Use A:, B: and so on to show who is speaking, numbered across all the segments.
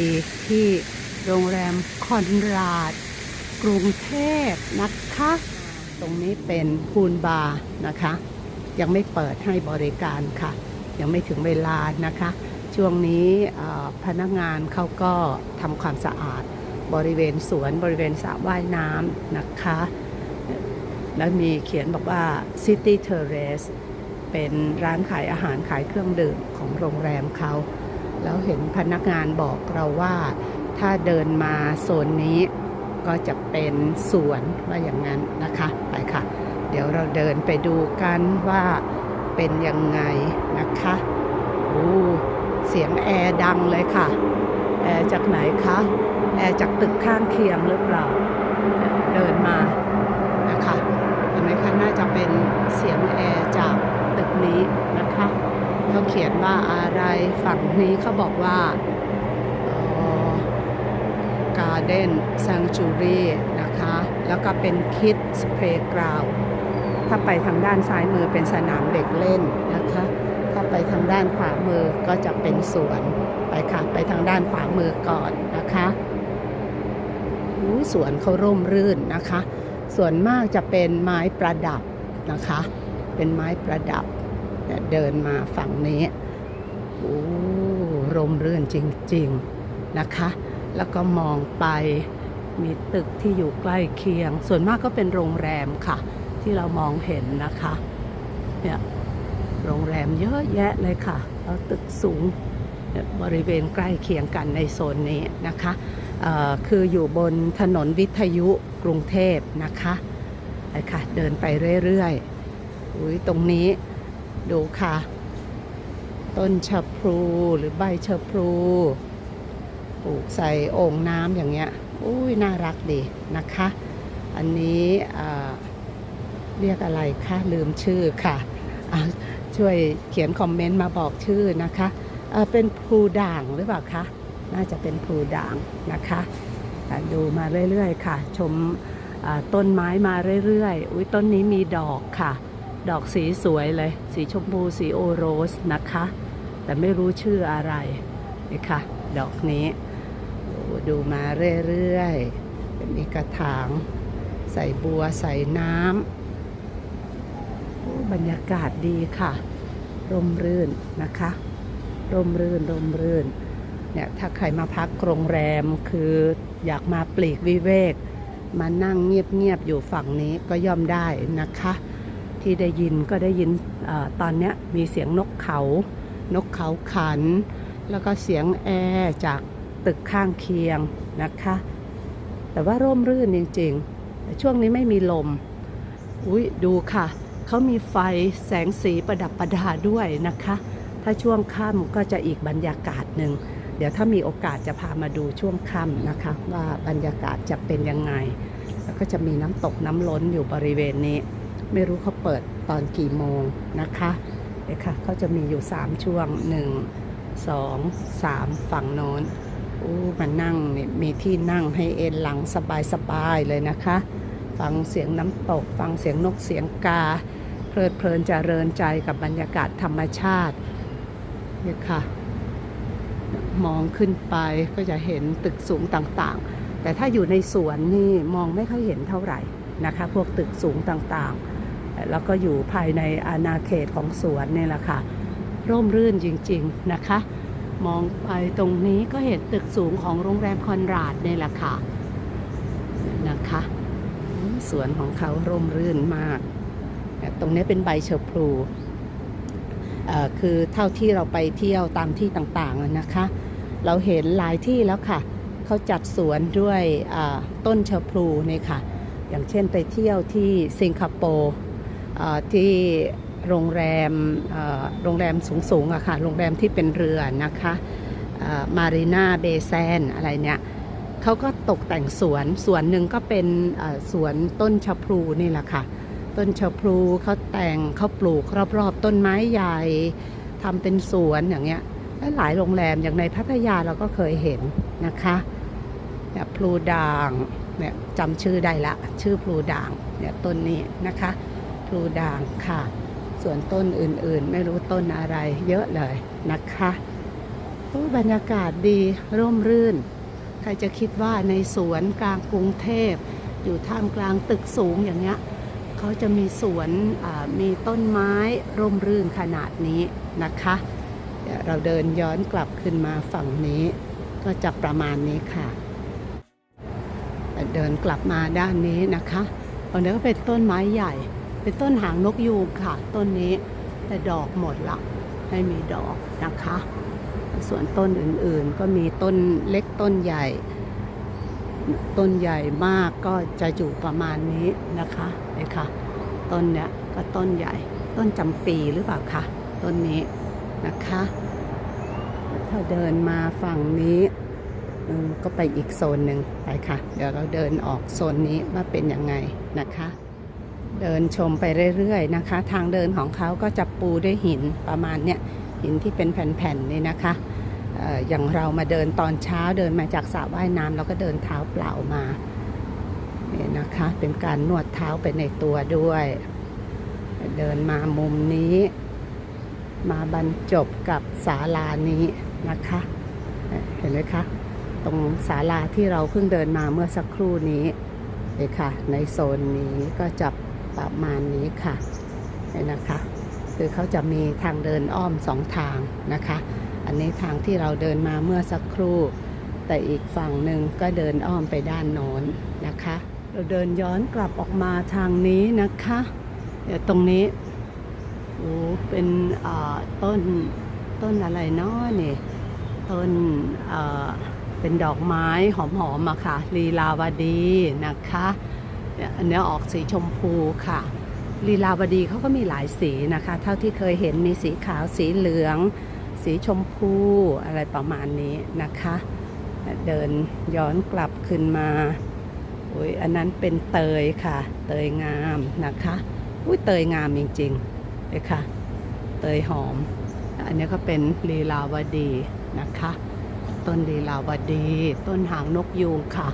A: ดีที่โรงแรมคอนราด กรุงเทพนะคะ ตรงนี้เป็นพูลบาร์นะคะ ยังไม่เปิดให้บริการค่ะ ยังไม่ถึงเวลานะคะ ช่วงนี้พนักงานเขาก็ทำความสะอาดบริเวณสวนบริเวณสระว่ายน้ำนะคะ แล้วมีเขียนบอกว่า City Terrace เป็นร้านขายอาหารขายเครื่องดื่มของโรงแรมเขา แล้วเห็นพนักงานบอกเราว่า ถ้าเดินมาโซนนี้ก็จะเป็นสวนว่าอย่างนั้นนะคะไปค่ะ เดี๋ยวเราเดินไปดูกันว่าเป็นยังไงนะคะโอ้เสียงแอร์ดังเลยค่ะ แอร์จากไหนคะ แอร์จากตึกข้างเคียงหรือเปล่า เดินมานะคะเห็นไหมคะน่าจะเป็นเสียงแอร์จากตึกนี้นะคะ เขาเขียนว่าอะไรฝั่งนี้เขาบอกว่าการ์เด้นซังจูรีนะคะ แล้วก็เป็นคิดสเพลย์กราวถ้าไปทางด้านซ้ายมือเป็นสนามเด็กเล่นนะคะ ถ้าไปทางด้านขวามือก็จะเป็นสวน ไปค่ะ ไปทางด้านขวามือก่อนนะคะอู้สวนเขาร่มรื่นนะคะ ส่วนมากจะเป็นไม้ประดับนะคะ เป็นไม้ประดับ เนี่ยเดินมาฝั่งนี้โอ้ร่มรื่นจริงๆนะคะ แล้วก็มองไปมีตึกที่อยู่ใกล้เคียง ส่วนมากก็เป็นโรงแรมค่ะ ที่เรามองเห็นนะคะเนี่ยโรงแรมเยอะแยะเลยค่ะแล้วตึกสูงเนี่ยบริเวณใกล้เคียงกันในโซนนี้นะคะคืออยู่บนถนนวิทยุกรุงเทพนะคะไปค่ะ เดินไปเรื่อยๆอุ้ยตรงนี้ ดูค่ะ ต้นชะพลูหรือใบชะพลูปลูกใส่โอ่งน้ำอย่างเงี้ยอุ้ยน่ารักดีนะคะ อันนี้เรียกอะไรคะลืมชื่อค่ะช่วยเขียนคอมเมนต์มาบอกชื่อนะคะเเป็นพลูด่างหรือเปล่าคะน่าจะเป็นพลูด่างนะคะดูมาเรื่อยๆค่ะ ชมต้นไม้มาเรื่อยๆ อุ้ยต้นนี้มีดอกค่ะ ดอกสีสวยเลย สีชมพูสีโอโรสนะคะ แต่ไม่รู้ชื่ออะไรนี่ค่ะ ดอกนี้ดูมาเรื่อยๆเป็นมีกระถาง ใส่บัวใส่น้ำบรรยากาศดีค่ะ ร่มรื่นนะคะ ร่มรื่นร่มรื่นเนี่ยถ้าใครมาพักโรงแรมคืออยากมาปลีกวิเวก มานั่งเงียบๆอยู่ฝั่งนี้ก็ย่อมได้นะคะ ที่ได้ยินก็ได้ยินอตอนนี้มีเสียงนกเขา นกเขาขัน แล้วก็เสียงแอร์จากตึกข้างเคียงนะคะ แต่ว่าร่มรื่นจริงๆ ช่วงนี้ไม่มีลม อุ้ยดูค่ะ เขามีไฟแสงสีประดับประดาด้วยนะคะ ถ้าช่วงค่ำก็จะอีกบรรยากาศหนึ่ง เดี๋ยวถ้ามีโอกาสจะพามาดูช่วงค่ำนะคะ ว่าบรรยากาศจะเป็นยังไง แล้วก็จะมีน้ำตกน้ำล้นอยู่บริเวณนี้ ไม่รู้เขาเปิดตอนกี่โมงนะคะเดี๋ยวค่ะเขาจะมีอยู่ 3 ช่วง 1 2 3 ฝั่งโน้นอู้มานั่งนี่มีที่นั่งให้เอนหลังสบายๆเลยนะคะ ฟังเสียงน้ำตก ฟังเสียงนกเสียงกา เพลิดเพลินเจริญใจกับบรรยากาศธรรมชาติเนี่ยค่ะ มองขึ้นไปก็จะเห็นตึกสูงต่างๆ แต่ถ้าอยู่ในสวนนี่มองไม่ค่อยเห็นเท่าไหร่นะคะ พวกตึกสูงต่างๆ แล้วก็อยู่ภายในอาณาเขตของสวนนี่แหละค่ะ ร่มรื่นจริงๆนะคะ มองไปตรงนี้ก็เห็นตึกสูงของโรงแรมคอนราดเนี่ยแหละค่ะนะคะสวนของเขาร่มรื่นมาก ตรงนี้เป็นใบเชอพลูเอ่อคือเท่าที่เราไปเที่ยวตามที่ต่างๆนะคะ เราเห็นหลายที่แล้วค่ะ เขาจัดสวนด้วยต้นเชอพลูนี่ค่ะ อย่างเช่นไปเที่ยวที่สิงคโปร์ ที่โรงแรมโรงแรมสูงๆอะค่ะ โรงแรมที่เป็นเรือนะคะมารีนาเบแซนอะไรเนี่ยเขาก็ตกแต่งสวน สวนหนึ่งก็เป็นสวนต้นชะพลูนี่แหละค่ะ ต้นชะพลูเขาแต่งเขาปลูกรอบๆ ต้นไม้ใหญ่ทำเป็นสวนอย่างเงี้ยและหลายโรงแรมอย่างในพัทยาเราก็เคยเห็นนะคะเนี่ยพลูด่างเนี่ยจำชื่อได้ละ ชื่อพลูด่างเนี่ยต้นนี้นะคะ พลูด่างค่ะ ส่วนต้นอื่นๆ ไม่รู้ต้นอะไรเยอะเลยนะคะอู้บรรยากาศดีร่มรื่น ใครจะคิดว่าในสวนกลางกรุงเทพ อยู่ท่ามกลางตึกสูงอย่างเงี้ยเขาจะมีสวนมีต้นไม้ร่มรื่นขนาดนี้นะคะเดี๋ยวเราเดินย้อนกลับขึ้นมาฝั่งนี้ ก็จะประมาณนี้ค่ะ เดินกลับมาด้านนี้นะคะตรงนี้ก็เป็นต้นไม้ใหญ่ เป็นต้นหางนกยูงค่ะ ต้นนี้แต่ดอกหมดละไม่มีดอกนะคะ ส่วนต้นอื่นๆก็มีต้นเล็กต้นใหญ่ ต้นใหญ่มากก็จะอยู่ประมาณนี้นะคะนี่ค่ะ ต้นเนี้ยก็ต้นใหญ่ ต้นจำปีหรือเปล่าคะต้นนี้นะคะ ถ้าเดินมาฝั่งนี้ก็ไปอีกโซนหนึ่งไปค่ะ เดี๋ยวเราเดินออกโซนนี้ว่าเป็นยังไงนะคะ เดินชมไปเรื่อยๆนะคะ ทางเดินของเขาก็จะปูด้วยหินประมาณเนี้ยหินที่เป็นแผ่นๆนี่นะคะออย่างเรามาเดินตอนเช้าเดินมาจากสระว่ายน้ำเราก็เดินเท้าเปล่ามาเนี่ยนะคะเป็นการนวดเท้าไปในตัวด้วย เดินมามุมนี้ มาบรรจบกับศาลานี้นะคะ เห็นไหมคะ ตรงศาลาที่เราเพิ่งเดินมาเมื่อสักครู่นี้เลยค่ะ ในโซนนี้ก็จะ ประมาณนี้ค่ะเห็นนะคะ คือเขาจะมีทางเดินอ้อมสองทางนะคะ อันนี้ทางที่เราเดินมาเมื่อสักครู่ แต่อีกฝั่งหนึ่งก็เดินอ้อมไปด้านโน้นนะคะ เราเดินย้อนกลับออกมาทางนี้นะคะเดี๋ยวตรงนี้โอ้เป็นต้นต้นอะไรเนาะนี่ต้นเป็นดอกไม้หอมๆมาค่ะลีลาวดีนะคะ เนี่ยอันเนี้ยออกสีชมพูค่ะ ลีลาวดีเขาก็มีหลายสีนะคะ เท่าที่เคยเห็นมีสีขาวสีเหลือง สีชมพูอะไรประมาณนี้นะคะ เดินย้อนกลับขึ้นมาโอ้ยอันนั้นเป็นเตยค่ะ เตยงามนะคะอุ้ยเตยงามจริงๆเลยค่ะ เตยหอม อันนี้ก็เป็นลีลาวดีนะคะ ต้นลีลาวดี ต้นหางนกยูงค่ะ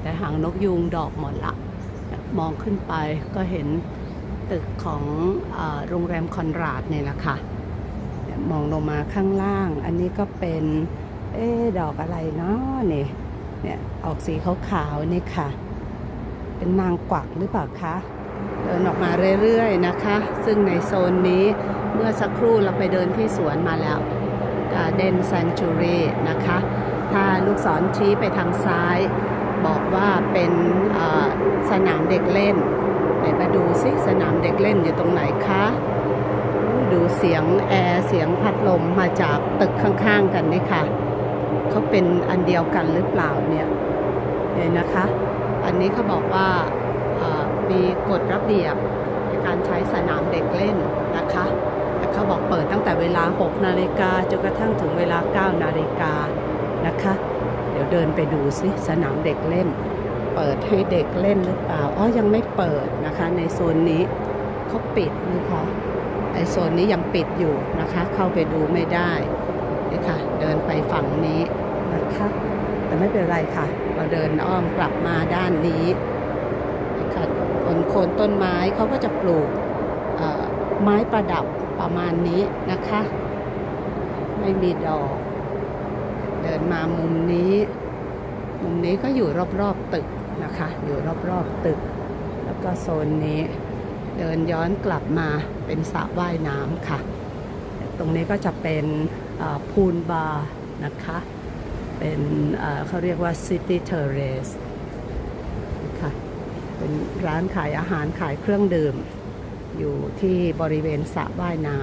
A: แต่หางนกยูงดอกหมดละ มองขึ้นไปก็เห็นตึกของอโรงแรมคอนราดเนี่ยแหละค่ะมองลงมาข้างล่าง อันนี้ก็เป็นเอ๊ดอกอะไรเนาะนี่เนี่ยออกสีขาวๆนี่ค่ะ เป็นนางกวักหรือเปล่าคะเดินออกมาเรื่อยๆนะคะ ซึ่งในโซนนี้เมื่อสักครู่เราไปเดินที่สวนมาแล้ว Garden Sanctuary นะคะ ถ้าลูกศรชี้ไปทางซ้าย บอกว่าเป็นสนามเด็กเล่นไหนมาดูซิสนามเด็กเล่นอยู่ตรงไหนคะ ดูเสียงแอร์เสียงพัดลมมาจากตึกข้างๆกันนี่ค่ะเขาเป็นอันเดียวกันหรือเปล่าเนี่ยเนี่ยนะคะ อันนี้เขาบอกว่ามีกฎระเบียบในการใช้สนามเด็กเล่นนะคะและเขาบอกเปิดตั้งแต่เวลา 6 นาฬิกาจนกระทั่งถึงเวลา 9 นาฬิกานะคะ ยวเดินไปดูซิสนามเด็กเล่น เปิดให้เด็กเล่นหรือเปล่าอ๋อยังไม่เปิดนะคะ ในโซนนี้เขาปิดนะคะไอโซนนี้ยังปิดอยู่นะคะ เข้าไปดูไม่ได้นี่ค่ะ เดินไปฝั่งนี้นะคะแต่ไม่เป็นไรค่ะ เราเดินอ้อมกลับมาด้านนี้นะคะบนโคนต้นไม้เขาก็จะปลูกไม้ประดับประมาณนี้นะคะ ไม่มีดอก เดินมามุมนี้ มุมนี้ก็อยู่รอบๆตึกนะคะ อยู่รอบๆตึก แล้วก็โซนนี้ เดินย้อนกลับมาเป็นสระว่ายน้ำค่ะ ตรงนี้ก็จะเป็นพูลบาร์นะคะ เป็นเขาเรียกว่า City Terrace ค่ะเป็นร้านขายอาหารขายเครื่องดื่ม อยู่ที่บริเวณสระว่ายน้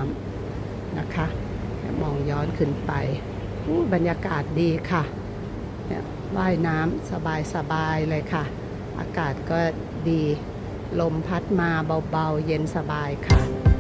A: ำนะคะ มองย้อนขึ้นไป บรรยากาศดีค่ะเนี่ยว่ายน้ำสบายสบายเลยค่ะ อากาศก็ดี ลมพัดมาเบาๆ เย็นสบายค่ะ